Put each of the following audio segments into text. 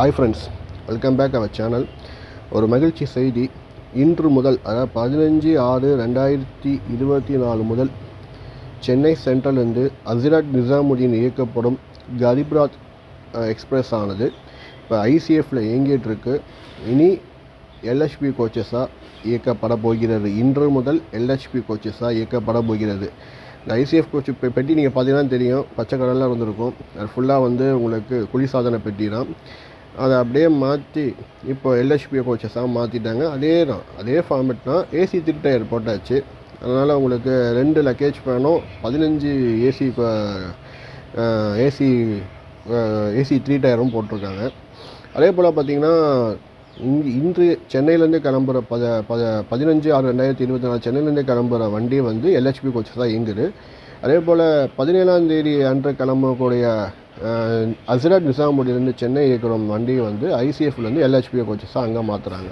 Hi friends welcome back our channel ஒரு மகிழ்ச்சி செய்தி இன்று முதல் அதாவது பதினஞ்சு ஆறு ரெண்டாயிரத்தி இருபத்தி நாலு முதல் சென்னை சென்ட்ரலிருந்து அசிராட் நிசாமுதீன் இயக்கப்படும் கரிப்ராத் எக்ஸ்பிரஸ் ஆனது. இப்போ ஐசிஎஃப்பில் இயங்கிட்டுருக்கு இனி எல்ஹெச்பி கோச்சஸாக இயக்கப்பட போகிறது. இன்று முதல் எல்ஹெச்பி கோச்சஸாக இயக்கப்பட போகிறது. இந்த ஐசிஎஃப் கோச் இப்போ பெட்டி நீங்கள் பார்த்தீங்கன்னா தெரியும். பச்சை கடலில் இருந்திருக்கும். அது ஃபுல்லாக வந்து உங்களுக்கு குளிர்சாதன பெட்டி தான் அதை அப்படியே மாற்றி இப்போ எல்ஹெச்பி கோச்சஸாக மாற்றிட்டாங்க அதே தான் அதே ஃபார்மெட் தான் ஏசி த்ரீ டயர் போட்டாச்சு. அதனால் உங்களுக்கு ரெண்டு லக்கேஜ் வேணும் பதினஞ்சு ஏசி ஏசி ஏசி த்ரீ டயரும் போட்டிருக்காங்க. அதே போல் பார்த்திங்கன்னா இங்கு இன்று சென்னையிலேருந்து கிளம்புற பத பத பதினஞ்சு ஆறு ரெண்டாயிரத்தி இருபத்தி நாலு சென்னையிலேருந்து கிளம்புற வண்டி வந்து எல்ஹெச்பி கோச்சஸ் தான் இயங்குது. அதே போல் பதினேழாம் தேதி அன்று கிளம்பக்கூடிய அசரத் நிசாமுடியிலேருந்து சென்னை இயக்குற வண்டி வந்து ஐசிஎஃப்லேருந்து எல்ஹெச்பி கோச்சஸாக அங்கே மாற்றுறாங்க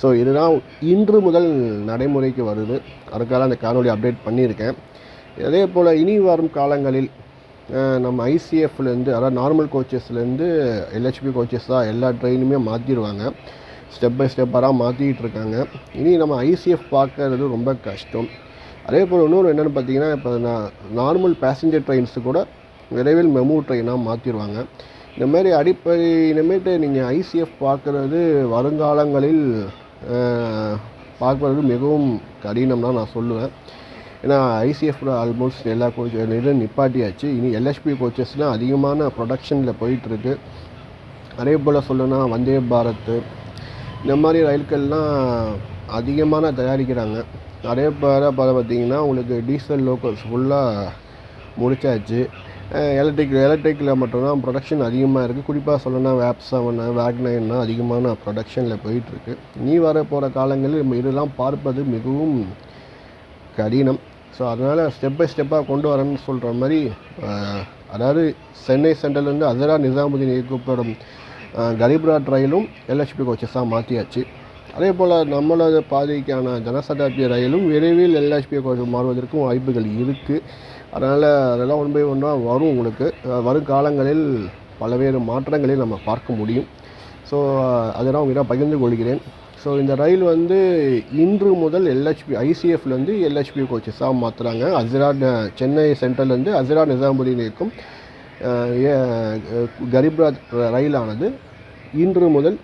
ஸோ இதுதான் இன்று முதல் நடைமுறைக்கு வருது. அதுக்காக அந்த காணொலி அப்டேட் பண்ணியிருக்கேன். அதே போல் இனி வரும் காலங்களில் நம்ம ஐசிஎஃப்லேருந்து அதாவது நார்மல் கோச்சஸ்லேருந்து எல்ஹெச்பி கோச்சஸ் தான் எல்லா ட்ரெயினுமே மாற்றிடுவாங்க ஸ்டெப் பை ஸ்டெப்பராக மாற்றிக்கிட்டு இருக்காங்க. இனி நம்ம ஐசிஎஃப் பார்க்கறது ரொம்ப கஷ்டம். அதே போல் இன்னொரு என்னென்னு பார்த்தீங்கன்னா இப்போ நான் நார்மல் பேசஞ்சர் ட்ரெயின்ஸு கூட விரைவில் மெமு ட்ரெயினாக மாற்றிடுவாங்க இந்த மாதிரி அடிப்படை இனிமேட்டு நீங்கள் ஐசிஎஃப் பார்க்குறது வருங்காலங்களில் பார்க்குறது மிகவும் கடினம் தான் நான் சொல்லுவேன். ஏன்னா ஐசிஎஃப்ல ஆல்மோஸ்ட் எல்லா கோச் இதுவும் நிப்பாட்டியாச்சு. இனி எல்எஸ்பி கோச்சஸ்லாம் அதிகமான ப்ரொடக்ஷனில் போயிட்டுருக்கு. அதே போல் சொல்லணும்னா வந்தே பாரத் இந்த மாதிரி ரயில்கள்லாம் அதிகமான தயாரிக்கிறாங்க. அதே போல் பார்த்தீங்கன்னா பார்த்திங்கன்னா உங்களுக்கு டீசல் லோக்கல்ஸ் ஃபுல்லாக முடிச்சாச்சு. எலக்ட்ரிக் எலக்ட்ரிக்கில் மட்டும்தான் ப்ரொடக்ஷன் அதிகமாக இருக்குது குறிப்பாக சொல்லணும்னா வேப் செவனு வேக்னைன்னா அதிகமான ப்ரொடக்ஷனில் போயிட்டுருக்கு. நீ வர போகிற காலங்களில் நம்ம இதெல்லாம் பார்ப்பது மிகவும் கடினம். ஸோ அதனால் ஸ்டெப் பை ஸ்டெப்பாக கொண்டு வரேன்னு சொல்கிற மாதிரி அதாவது சென்னை சென்ட்ரல்லேருந்து அசரா நிசாமுதீன் இயக்கப்படும் கரிப்ராட் ட்ரையிலும் எல்ஹெச்பி கோச்சஸாக மாற்றியாச்சு அதே போல் நம்மளோட பாதைக்கான ஜனசதாப்தி ரயிலும் விரைவில் எல்ஹெச்பி கோச் மாறுவதற்கும் வாய்ப்புகள் இருக்குது அதனால் அதெல்லாம் ஒன் பை ஒன்றாக வரும் உங்களுக்கு. வருங்காலங்களில் பல்வேறு மாற்றங்களை நம்ம பார்க்க முடியும். ஸோ அதெல்லாம் உங்கள்கிட்ட பகிர்ந்து கொள்கிறேன். ஸோ இந்த ரயில் வந்து இன்று முதல் எல்ஹெச்பி ஐசிஎஃப்லேருந்து எல்ஹெச்பி கோச்சஸாக மாற்றுறாங்க அசிரா சென்னை சென்ட்ரல்லேருந்து அசிரா நிசாமுதீன் இருக்கும். கரிப்ராத் ரயிலானது இன்று முதல்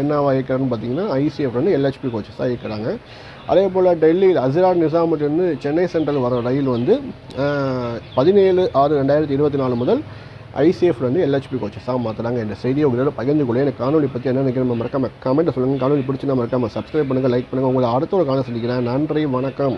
என்னவா இயக்கிறான்னு பார்த்தீங்கன்னா ஐசிஎஃப் வந்து எல்ஹெச்பி கோச்சஸாக இயக்கிறாங்க அதே போல் டெல்லியில் அசிரா நிசாமுதீன் சென்னை சென்ட்ரல் வர ரயில் வந்து பதினேழு ஆறு ரெண்டாயிரத்தி இருபத்தி நாலு முதல் ஐசிஎஃப்லேருந்து எல்ஹெச்பி கோச்சஸாக மாற்றுறாங்க இந்த செய்தியை உங்களோட பகிர்ந்து கொள்ள எனக்கு காணொலி பற்றி என்ன நினைக்கிறோம் மறக்காம கமெண்ட் சொல்லுங்கள் காணொலி பிடிச்சி மறக்காம சப்ஸ்கிரைப் பண்ணுங்கள் லைக் பண்ணுங்கள் உங்களை அடுத்த ஒரு காண சொல்லிக்கிறேன் நன்றி வணக்கம்.